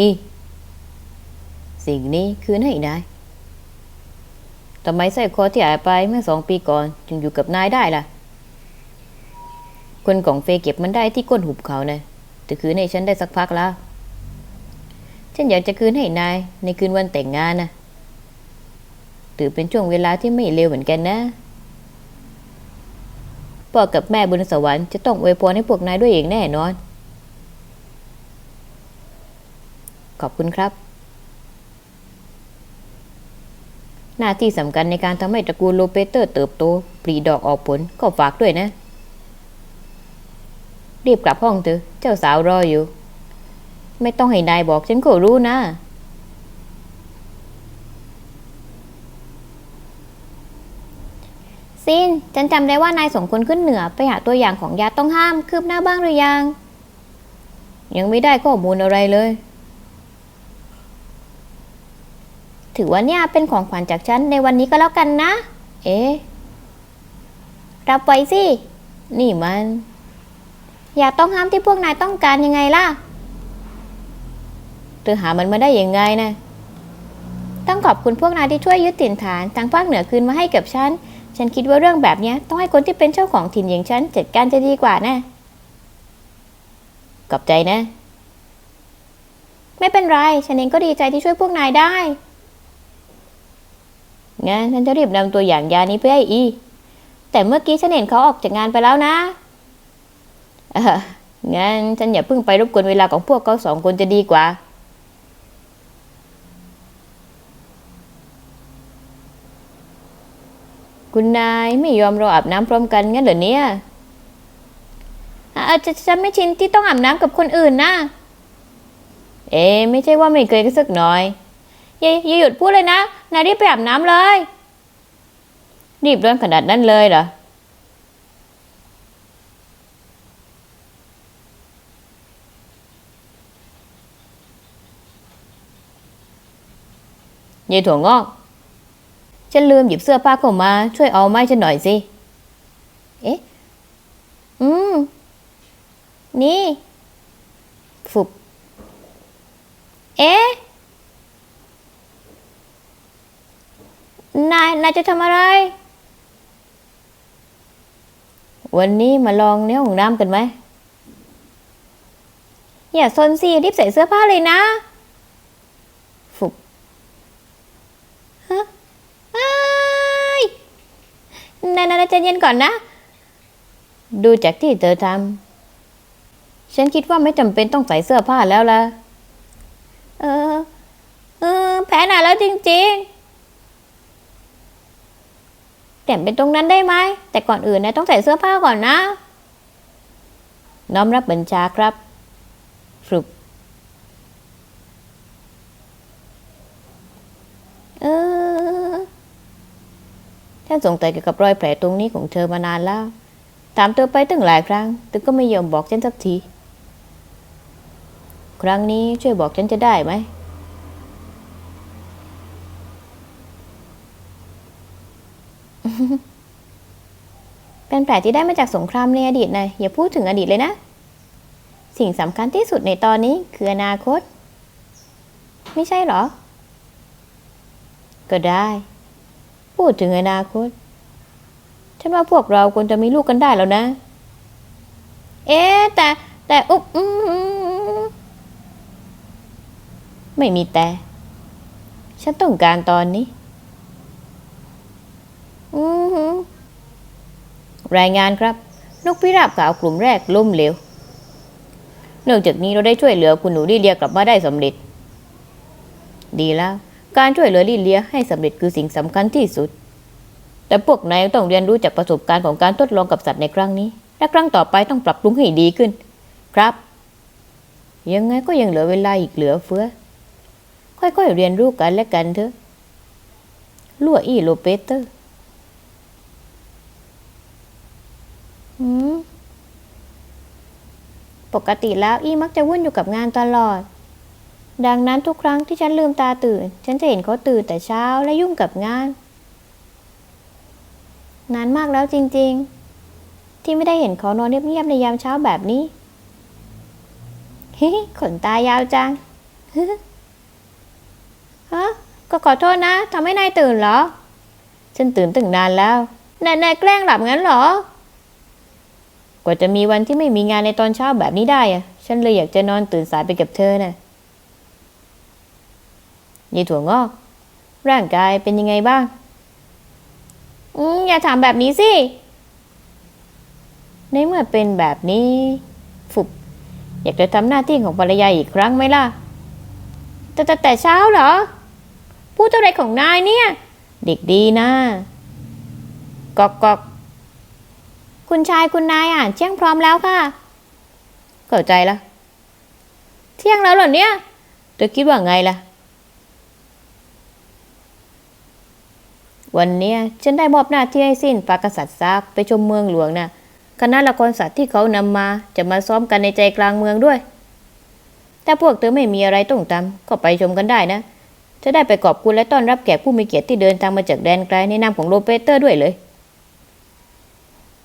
อีสิ่งนี้คืนให้นายทำไมสร้อยคอที่หายไปเมื่อสองปีก่อน จึงอยู่กับนายได้ล่ะ คนของเฟยเก็บมันได้ที่ก้นหุบเขานะแต่คืนให้ฉันได้สักพักแล้ว ฉันอยากจะคืนให้นาย ในคืนวันแต่งงานนะถือเป็นช่วงเวลาที่ไม่เร็วเหมือนกันนะพ่อกับแม่บนสวรรค์จะต้องอวยพรให้พวกนายด้วยเองแน่นอน ขอบคุณครับ หน้าที่สำคัญในการทำให้ตระกูลโลเปเตอร์เติบโตปลีดอกออกผลก็ฝากด้วยนะ รีบกลับห้องเถอะ เจ้าสาวรออยู่ ไม่ต้องให้นายบอกฉันก็รู้นะซินฉันจำได้ว่านายส่งคนขึ้นเหนือไปหาตัวอย่างของยาต้องห้าม คืบหน้าบ้างหรือยัง ยังไม่ได้ข้อมูลอะไรเลย ถือว่าเนี่ยเป็นของขวัญจากฉันในวันนี้ก็แล้วกันนะ เอ๊รับไว้สิ นี่มัน อยาต้องห้ามที่พวกนายต้องการยังไงล่ะ เธอหามันมาได้ยังไงนะ ต้องขอบคุณพวกนายที่ช่วยยึดถิ่นฐานทางภาคเหนือคืนมาให้กับฉัน ฉันคิดว่าเรื่องแบบนี้ต้องให้คนที่เป็นเจ้าของถิ่นอย่างฉันจัดการจะดีกว่านะ ขอบใจนะ ไม่เป็นไร ฉันเองก็ดีใจที่ช่วยพวกนายได้ งั้นฉันจะรีบนำตัวอย่างยานี้ไปให้อี แต่เมื่อกี้ฉันเห็นเขาออกจากงานไปแล้วนะเอองั้นฉันอย่าเพิ่งไปรบกวนเวลาของพวกเขาสองคนจะดีกว่า คุณนายไม่ยอมเราอาบน้ำพร้อมกันงั้นเหรอเนี่ยอาจะฉันไม่ชินที่ต้องอาบน้ำกับคนอื่นนะ เอ๊ไม่ใช่ว่าไม่เคยกันสักหน่อย อย่าอย่าหยุดพูดเลยนะ นายรีบไปอาบน้ำเลย รีบร้อนขนาดนั้นเลยเหรอ ยายถั่วงอก ฉันลืมหยิบเสื้อผ้าเข้ามา ช่วยเอาไม้ฉันหน่อยสิ เอืม นี่ฟุบ เอ๊ะ นาย นายจะทำอะไร วันนี้มาลองในห้องน้ำกันไหม อย่าซนสิรีบใส่เสื้อผ้าเลยนะฟุบอ้นายนายใจเย็นก่อนนะ ดูจากที่เธอทำฉันคิดว่าไม่จำเป็นต้องใส่เสื้อผ้าแล้วล่ะ เออ เออ แพ้หนาแล้วจริง ๆ แต่เป็นตรงนั้นได้ไหม แต่ก่อนอื่นนายต้องใส่เสื้อผ้าก่อนนะ น้อมรับบัญชาครับฟุบเออฉันสงสัยเกี่ยวกับรอยแผลตรงนี้ของเธอมานานแล้ว ถามเธอไปตั้งหลายครั้งเธอก็ไม่ยอมบอกฉันสักที ครั้งนี้ช่วยบอกฉันจะได้ไหม เป็นแผลที่ได้มาจากสงครามในอดีตนะอย่าพูดถึงอดีตเลยนะ สิ่งสำคัญที่สุดในตอนนี้คืออนาคต ไม่ใช่หรอ ก็ได้ พูดถึงอนาคต ฉันว่าพวกเราควรจะมีลูกกันได้แล้วนะ เอ๊แต่แต่อุ๊บอืมไม่มีแต่ ฉันต้องการตอนนี้ อืมรายงานครับ นกพิราบขาวกลุ่มแรกล้มเหลว เนื่องจากนี้เราได้ช่วยเหลือคุณหนูลิเลียกลับมาได้สำเร็จ ดีแล้ว การช่วยเหลือลิเลียให้สำเร็จคือสิ่งสำคัญที่สุด แต่พวกนายต้องเรียนรู้จากประสบการณ์ของการทดลองกับสัตว์ในครั้งนี้ และครั้งต่อไปต้องปรับปรุงให้ดีขึ้น ครับ ยังไงก็ยังเหลือเวลาอีกเหลือเฟือ ค่อยๆเรียนรู้กันและกันเถอะลั่วอี้โลเปเตอร์ อืม ปกติแล้วอี้มักจะวุ่นอยู่กับงานตลอด ดังนั้นทุกครั้งที่ฉันลืมตาตื่น ฉันจะเห็นเขาตื่นแต่เช้าและยุ่งกับงาน นานมากแล้วจริง ๆ ที่ไม่ได้เห็นเขานอนเงียบๆในยามเช้าแบบนี้ฮ้ขนตายาวจังฮะก็ขอโทษนะทำให้นายตื่นเหรอ ฉันตื่นตั้งนานแล้วนายนายแกล้งหลับงั้นเหรอ กว่าจะมีวันที่ไม่มีงานในตอนเช้าแบบนี้ได้อะฉันเลยอยากจะนอนตื่นสายไปกับเธอนะ่ะยายถั่วงอก ร่างกายเป็นยังไงบ้าง อืมอย่าถามแบบนี้สิ ในเมื่อเป็นแบบนี้ฟุบ อยากจะทำหน้าที่ของภรรยาอีกครั้งไหมล่ะ แต่แต่แต่เช้าเหรอ พูดอะไรของนายเนี่ย เด็กดีนะกอกกอก คุณชายคุณนายอ่านเที่ยงพร้อมแล้วค่ะ เข้าใจละ เที่ยงแล้วเหรอเนี่ย เธอคิดว่าไงล่ะ วันเนี้ยฉันได้มอบหน้าที่ให้สิ้นปากษัตริย์ซากไปชมเมืองหลวงนะ่ะคณะละครสัตว์ที่เขานำมาจะมาซ้อมกันในใจกลางเมืองด้วย ถ้าพวกเธอไม่มีอะไรต้องทำก็ไปชมกันได้นะ จะได้ไปขอบคุณและต้อนรับแขกผู้มีเกียรติที่เดินทางมาจากแดนไกลในนามของโรเปเตอร์ด้วยเลย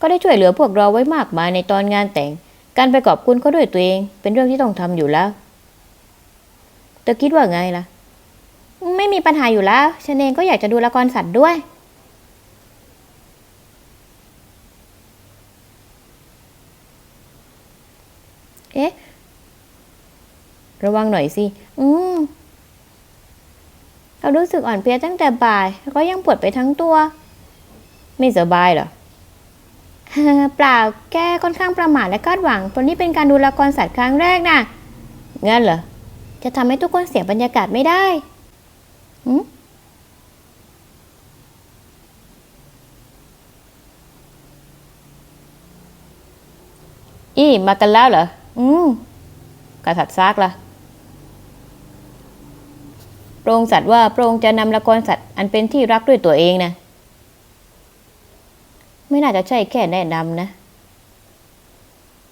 ก็ได้ช่วยเหลือพวกเราไว้มากมายในตอนงานแต่ง การไปขอบคุณเขาด้วยตัวเอง เป็นเรื่องที่ต้องทำอยู่แล้วเธอคิดว่าไงล่ะ ไม่มีปัญหาอยู่แล้วฉันเองก็อยากจะดูละครสัตว์ด้วยเอ๊ะ ระวังหน่อยสิ อืม เรารู้สึกอ่อนเพลียตั้งแต่บ่าย แล้วก็ยังปวดไปทั้งตัว ไม่สบายเหรอ เปล่าแกค่อนข้างประมาทและคาดหวังเพราะนี่เป็นการดูละครสัตว์ครั้งแรกน่ะงั้นเหรอ จะทำให้ทุกคนเสียบรรยากาศไม่ได้อีมากันแล้วเหรอ อืมกษัตริย์ซากล่ะโปรงสัตว์ว่าโปรงจะนำละครสัตว์อันเป็นที่รักด้วยตัวเองนะ ไม่น่าจะใช่แค่แนะนำนะ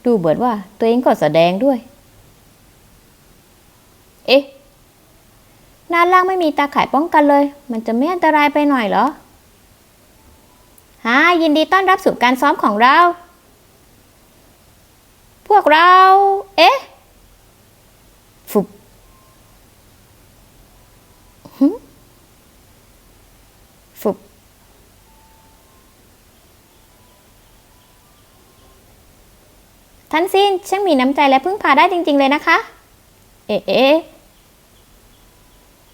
ดูเหมือนว่าตัวเองก็แสดงด้วย เอ๊ะด้านล่างไม่มีตาข่ายป้องกันเลย มันจะไม่อันตรายไปหน่อยเหรอฮะยินดีต้อนรับสู่การซ้อมของเรา พวกเรา เอ๊ะ ฟุบ ฟุบ ท่านซินช่างมีน้ำใจและพึ่งพาได้จริง ๆ เลยนะคะ เอ๊ะ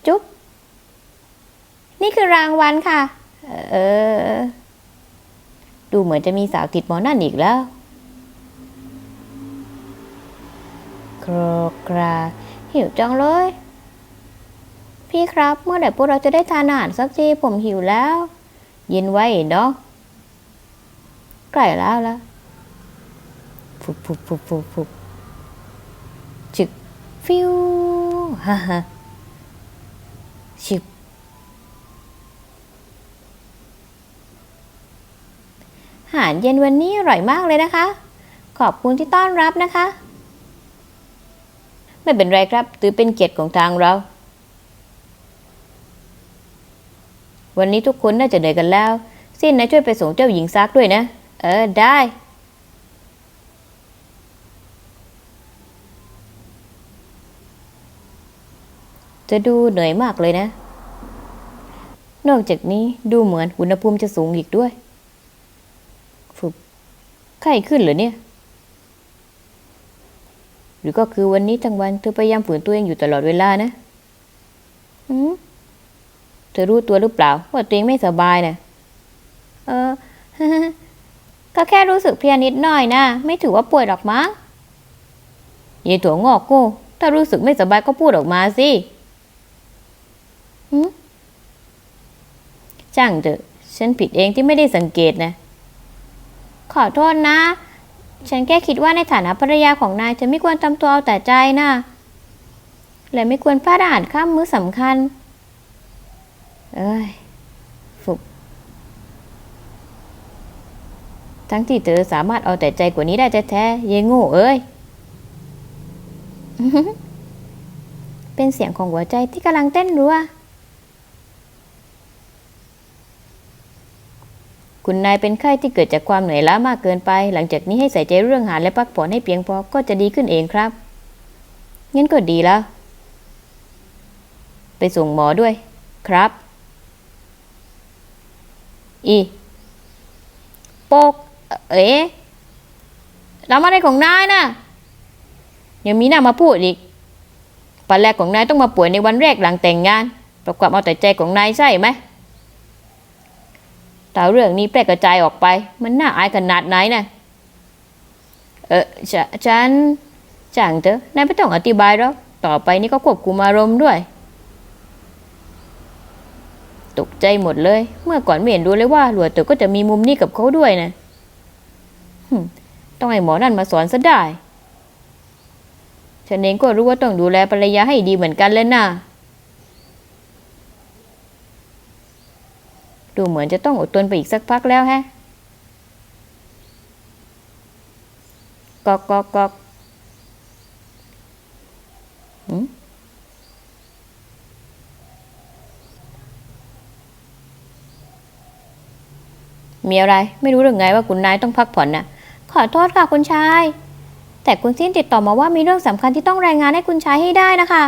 จุ๊บ นี่คือรางวัลค่ะ เออ ดูเหมือนจะมีสาวติดหมอนั่นอีกแล้วโครกราหิวจังเลย พี่ครับเมื่อไหร่พวกเราจะได้ทานอาหารสักทีผมหิวแล้วยินไว้เนาะใกล้แล้วละ ฟุบฟุบฟุบฟุบฟุบชึกฟิวฮ่าฮ่าชึกอาหารเย็นวันนี้อร่อยมากเลยนะคะ ขอบคุณที่ต้อนรับนะคะ ไม่เป็นไรครับถือเป็นเกียรติของทางเรา วันนี้ทุกคนน่าจะเหนื่อยกันแล้ว สิ้นนะช่วยไปส่งเจ้าหญิงซักด้วยนะ เออได้ จะดูเหนื่อยมากเลยนะ นอกจากนี้ดูเหมือนอุณหภูมิจะสูงอีกด้วยฟุบไข้ขึ้นเหรอเนี่ย หรือก็คือวันนี้ทั้งวันเธอพยายามฝืนตัวเองอยู่ตลอดเวลานะอืมเธอรู้ตัวหรือเปล่า ว่าตัวเองไม่สบายนะเออ ก็แค่รู้สึกเพียนิดหน่อยนะ ไม่ถือว่าป่วยหรอกมั้งยายถั่วงอกโก้ถ้ารู้สึกไม่สบายก็พูดออกมาสิ ช่างเถอะ ฉันผิดเองที่ไม่ได้สังเกตนะ ขอโทษนะ ฉันแค่คิดว่าในฐานะภรรยาของนายจะไม่ควรทำตัวเอาแต่ใจนะและไม่ควรพลาดอาหารข้ามมื้อสำคัญ เอ้ยฟุบทั้งที่เธอสามารถเอาแต่ใจกว่านี้ได้แท้ๆเยายโง่เอ้ย เป็นเสียงของหัวใจที่กำลังเต้นรัว คุณนายเป็นไข้ที่เกิดจากความเหนื่อยล้ามากเกินไป หลังจากนี้ให้ใส่ใจเรื่องอาหารและพักผ่อนให้เพียงพอก็จะดีขึ้นเองครับ งั้นก็ดีแล้ว ไปส่งหมอด้วย ครับ อีโปก เอ๋ทำอะไรของนายนะยังมีหน้ามาพูดอีกปันแรกของนายต้องมาป่วยในวันแรกหลังแต่งงานเพระความเอาแต่ใจของนายใช่ไหม แต่เรื่องนี้แพร่กระจายออกไป มันน่าอายขนาดไหนนะเออฉฉันจ่างเถอะนายไม่ต้องอธิบายหรอกต่อไปนี้ก็ควบคุมอารมณ์ด้วย ตกใจหมดเลย เมื่อก่อนไม่เห็นรู้เลยว่าหลวดเต๋อก็จะมีมุมนี้กับเขาด้วยนะหึต้องให้หมอนั่นมาสอนซะได้ ฉันเองก็รู้ว่าต้องดูแลภรรยาให้ดีเหมือนกันแล้วนะ ดูเหมือนจะต้องอดทนไปอีกสักพักแล้วแฮะกอกกอกกอกมีอะไร ไม่รู้หรือไงว่าคุณนายต้องพักผ่อนนะขอโทษค่ะคุณชาย แต่คุณสิ้นติดต่อมาว่ามีเรื่องสำคัญที่ต้องรายงานให้คุณชายให้ได้นะคะ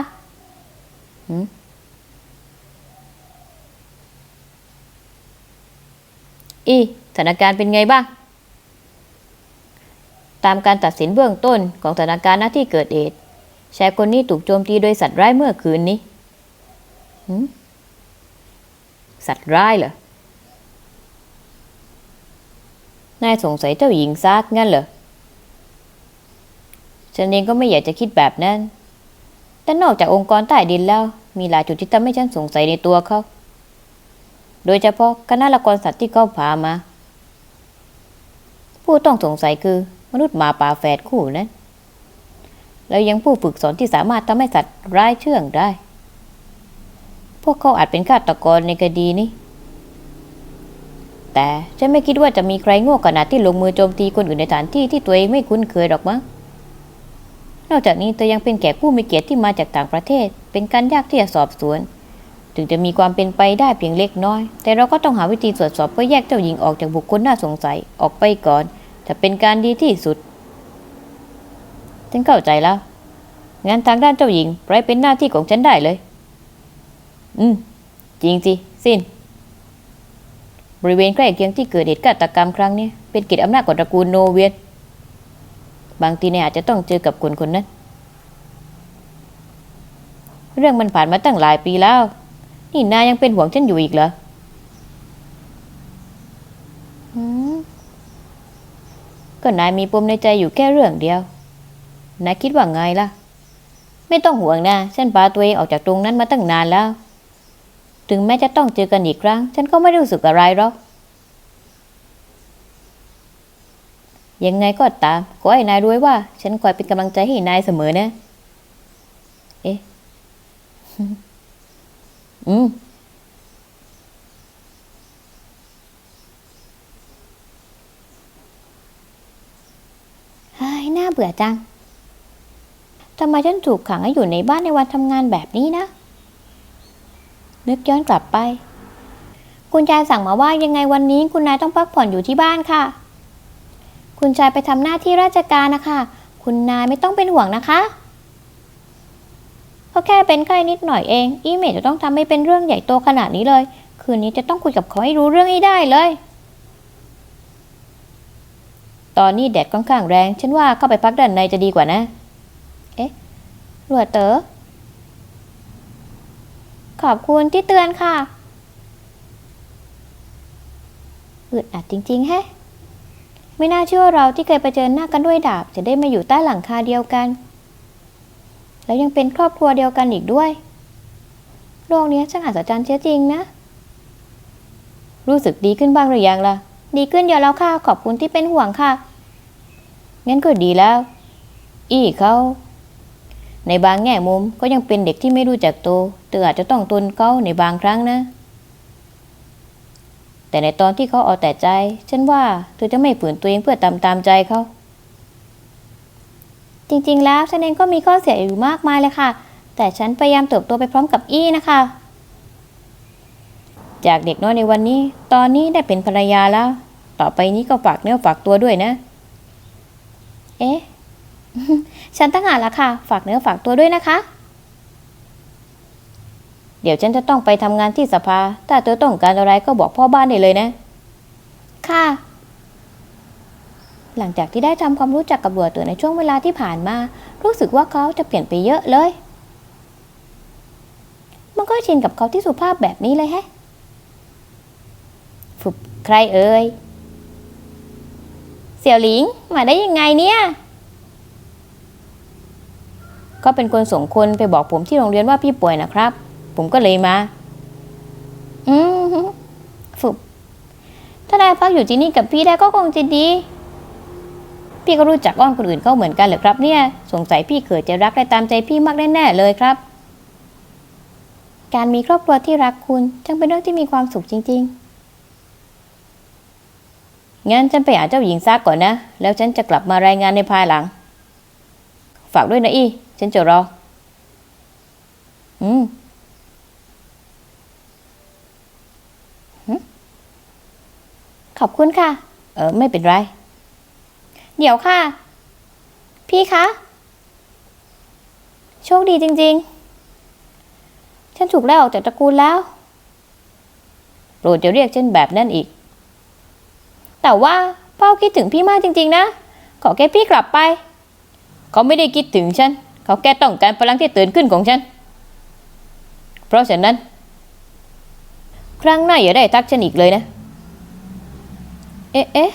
อีสถานการณ์เป็นไงบ้าง ตามการตัดสินเบื้องต้นของสถานการณ์หน้าที่เกิดเหตุชายคนนี้ถูกโจมตีโดยสัตว์ร้ายเมื่อคืนนี้สัตว์ร้ายเหรอ นายสงสัยเจ้าหญิงซากงั้นเหรอ ฉันเองก็ไม่อยากจะคิดแบบนั้น แต่นอกจากองค์กรใต้ดินแล้ว มีหลายจุดที่ทำให้ฉันสงสัยในตัวเขา โดยเฉพาะคณะละครสัตว์ที่เขาพามา ผู้ต้องสงสัยคือมนุษย์หมาป่าแฝดคู่นั้น แล้วยังผู้ฝึกสอนที่สามารถทำให้สัตว์ร้ายเชื่องได้ พวกเขาอาจเป็นฆาตกรในคดีนี้ แต่ฉันไม่คิดว่าจะมีใครโง่ขนาดที่ลงมือโจมตีคนอื่นในสถานที่ที่ตัวเองไม่คุ้นเคยหรอกมั้งนอกจากนี้เธอยังเป็นแขกผู้มีเกียรติที่มาจากต่างประเทศ เป็นการยากที่จะสอบสวน ถึงจะมีความเป็นไปได้เพียงเล็กน้อย แต่เราก็ต้องหาวิธีตรวจสอบเพื่อแยกเจ้าหญิงออกจากบุคคลน่าสงสัยออกไปก่อน จะเป็นการดีที่สุด ฉันเข้าใจแล้วงั้นทางด้านเจ้าหญิงปล่อยเป็นหน้าที่ของฉันได้เลย อืม จริงสิ สิ้น บริเวณใกล้เคียงที่เกิดเหตุฆาตกรรมครั้งนี้เป็นกิจอำนาจของตระกูลโนเวียนบางทีเนี่ยอาจจะต้องเจอกับคนคนนั้น เรื่องมันผ่านมาตั้งหลายปีแล้ว นี่นายยังเป็นห่วงฉันอยู่อีกเหรอก็นายมีปมในใจอยู่แค่เรื่องเดียวนายคิดว่าไงล่ะ ไม่ต้องห่วงนะ ฉันพาตัวเองออกจากตรงนั้นมาตั้งนานแล้ว ถึงแม้จะต้องเจอกันอีกครั้ง ฉันก็ไม่รู้สึกอะไรหรอก ยังไงก็ตาม ขอให้นายรู้ไว้ว่า ฉันคอยเป็นกำลังใจให้นายเสมอนะ เอ๊ะ อืมเฮ้ยน่าเบื่อจัง ทำไมฉันถูกขังให้อยู่ในบ้านในวันทำงานแบบนี้นะ นึกย้อนกลับไป คุณชายสั่งมาว่ายังไงวันนี้ คุณนายต้องพักผ่อนอยู่ที่บ้านค่ะ คุณชายไปทำหน้าที่ราชการนะคะ คุณนายไม่ต้องเป็นห่วงนะคะ เพราะแค่เป็นไข้นิดหน่อยเอง อีเมจจะต้องทำให้เป็นเรื่องใหญ่โตขนาดนี้เลย คืนนี้จะต้องคุยกับเขาให้รู้เรื่องให้ได้เลย ตอนนี้แดดค่อนข้างแรง ฉันว่าเข้าไปพักด้านในจะดีกว่านะหลวดเต๋อ ขอบคุณที่เตือนค่ะอึดอัดจริงๆแฮะ ไม่น่าเชื่อเราที่เคยไปเจอหน้ากันด้วยดาบ จะได้มาอยู่ใต้หลังคาเดียวกัน แล้วยังเป็นครอบครัวเดียวกันอีกด้วย โลกนี้ช่างอัศจรรย์เสียจริงนะ รู้สึกดีขึ้นบ้างหรือยังล่ะ ดีขึ้นเยอะแล้วค่ะ ขอบคุณที่เป็นห่วงค่ะ งั้นก็ดีแล้ว อี้เขาในบางแง่มุมก็ยังเป็นเด็กที่ไม่รู้จักโตเธออาจจะต้องทนเขาในบางครั้งนะ แต่ในตอนที่เขาเอาแต่ใจ ฉันว่าเธอจะไม่ฝืนตัวเองเพื่อตามตามใจเขา จริงๆ แล้วฉันเองก็มีข้อเสียอยู่มากมายเลยค่ะ แต่ฉันพยายามเติบโตไปพร้อมกับอี้นะคะ จากเด็กน้อยในวันนี้ ตอนนี้ได้เป็นภรรยาแล้ว ต่อไปนี้ก็ฝากเนื้อฝากตัวด้วยนะ เอ๊ะ ฉันตั้งหากละค่ะ ฝากเนื้อฝากตัวด้วยนะคะ เดี๋ยวฉันจะต้องไปทำงานที่สภา ถ้าเธอต้องการอะไรก็บอกพ่อบ้านได้เลยนะ ค่ะ หลังจากที่ได้ทำความรู้จักกับบัวเตือในช่วงเวลาที่ผ่านมา รู้สึกว่าเขาจะเปลี่ยนไปเยอะเลย มันก็ชินกับเขาที่สุภาพแบบนี้เลยแฮะฝึกใครเอ่ยเสี่ยวหลิงมาได้ยังไงเนี่ยก็เป็นคนส่งคนไปบอกผมที่โรงเรียนว่าพี่ป่วยนะครับ ผมก็เลยมา อืมฝึกถ้าได้พักอยู่ที่นี่กับพี่ได้ก็คงจะดี พี่ก็รู้จักอ้อนคนอื่นเขาเหมือนกันเหรอครับเนี่ย สงสัยพี่เขิดจะรักได้ตามใจพี่มากแน่ๆเลยครับ การมีครอบครัวที่รักคุณจังเป็นเรื่องที่มีความสุขจริง ๆ งั้นฉันไปหาเจ้าหญิงซากก่อนนะ แล้วฉันจะกลับมารายงานในภายหลัง ฝากด้วยนะอี ฉันจะรอ อืมขอบคุณค่ะ เออไม่เป็นไร เดี๋ยวค่ะ พี่คะ โชคดีจริง ๆ ฉันถูกไล่ออกจากตระกูลแล้ว โปรดจะเรียกฉันแบบนั้นอีก แต่ว่าพ่อคิดถึงพี่มากจริง ๆ นะ ขอแค่พี่กลับไป เขาไม่ได้คิดถึงฉัน เขาแค่ต้องการพลังที่ตื่นขึ้นของฉัน เพราะฉะนั้น ครั้งหน้าอย่าได้ทักฉันอีกเลยนะ เอ๊ะ